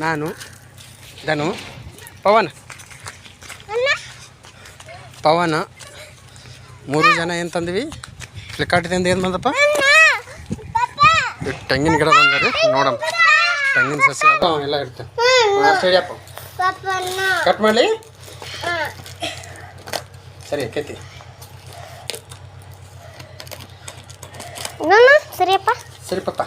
ನಾನು ಧನು ಪವನ. ಪವನ ಮೂರು ಜನ ಏನು ತಂದ್ವಿ? ಫ್ಲಿಪ್ಕಾರ್ಟಿಂದ ಏನು ಬಂದಪ್ಪ? ತೆಂಗಿನ ಗಿಡ ಬಂದ್ರಿ ನೋಡಮ್ಮ. ತೆಂಗಿನ ಸಸ್ಯ ಎಲ್ಲ ಇರ್ತೇವೆ ಕಟ್ ಮಾಡಲಿ? ಸರಿ ಕೇತಿ ಸರಿಯಪ್ಪ. ಸರಿ ಪಪ್ಪ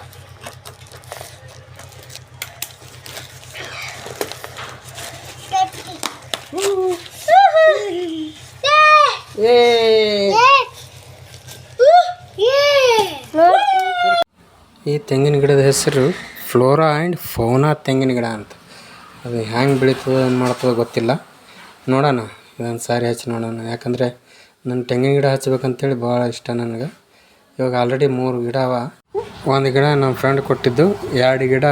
ಈ ತೆಂಗಿನ ಗಿಡದ ಹೆಸರು ಫ್ಲೋರಾ ಆ್ಯಂಡ್ ಫೌನಾ ತೆಂಗಿನ ಗಿಡ ಅಂತ. ಅದು ಹ್ಯಾಂಗೆ ಬೆಳೀತದೆ, ಏನು ಮಾಡ್ತದೆ ಗೊತ್ತಿಲ್ಲ. ನೋಡೋಣ, ಇದೊಂದು ಸಾರಿ ಹಚ್ಚಿ ನೋಡೋಣ. ಯಾಕಂದರೆ ನನ್ನ ತೆಂಗಿನ ಗಿಡ ಹಚ್ಬೇಕಂತೇಳಿ ಭಾಳ ಇಷ್ಟ ನನಗೆ. ಇವಾಗ ಆಲ್ರೆಡಿ ಮೂರು ಗಿಡ ಅವ. ಒಂದು ಗಿಡ ನಮ್ಮ ಫ್ರೆಂಡ್ ಕೊಟ್ಟಿದ್ದು, ಎರಡು ಗಿಡ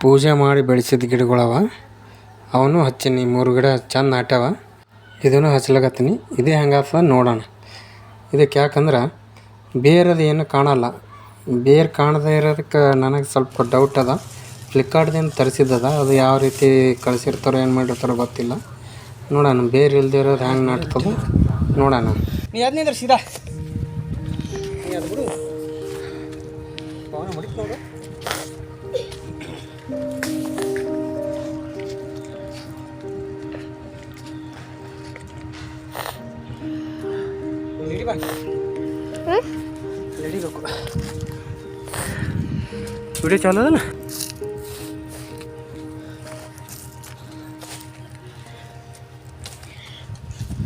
ಪೂಜೆ ಮಾಡಿ ಬೆಳೆಸಿದ ಗಿಡಗಳವ. ಅವನು ಹಚ್ಚೀನಿ, ಮೂರು ಗಿಡ ಚೆಂದ ನಾಟ್ಯಾವ. ಇದನ್ನು ಹಚ್ಲಕತ್ತೀನಿ. ಇದೇ ಹೆಂಗಾಗ್ತದೆ ನೋಡೋಣ. ಇದಕ್ಕೆ ಯಾಕಂದ್ರೆ ಬೇರೆದು ಏನು ಕಾಣಲ್ಲ. ಬೇರೆ ಕಾಣದೇ ಇರೋದಕ್ಕೆ ನನಗೆ ಸ್ವಲ್ಪ ಡೌಟ್ ಅದ. ಫ್ಲಿಪ್ಕಾರ್ಟ್ದಿಂದ ತರಿಸಿದ್ದದ. ಅದು ಯಾವ ರೀತಿ ಕಳಿಸಿರ್ತಾರೋ, ಏನು ಮಾಡಿರ್ತಾರೋ ಗೊತ್ತಿಲ್ಲ. ನೋಡೋಣ, ಬೇರೆ ಇಲ್ದೇ ಇರೋದು ಹೆಂಗೆ ನಾಟ್ತದ ನೋಡೋಣ. ನೀ ಸೀದಾ. 제발. 응? 내리갖고. 우리 저는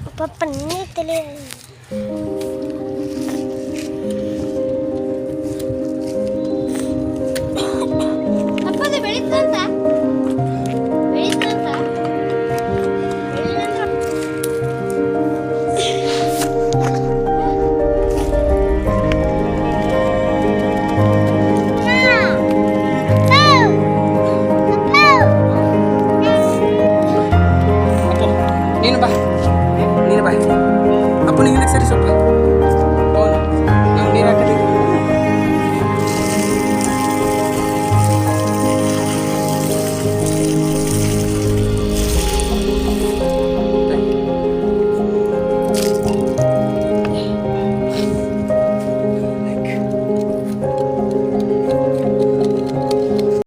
오빠 빨리 때려. ನೀನು ಬಾ ನೀನು ಬಾ ಅಪ್ಪನಿಗೆ ಸರಿ ಸ್ವಲ್ಪ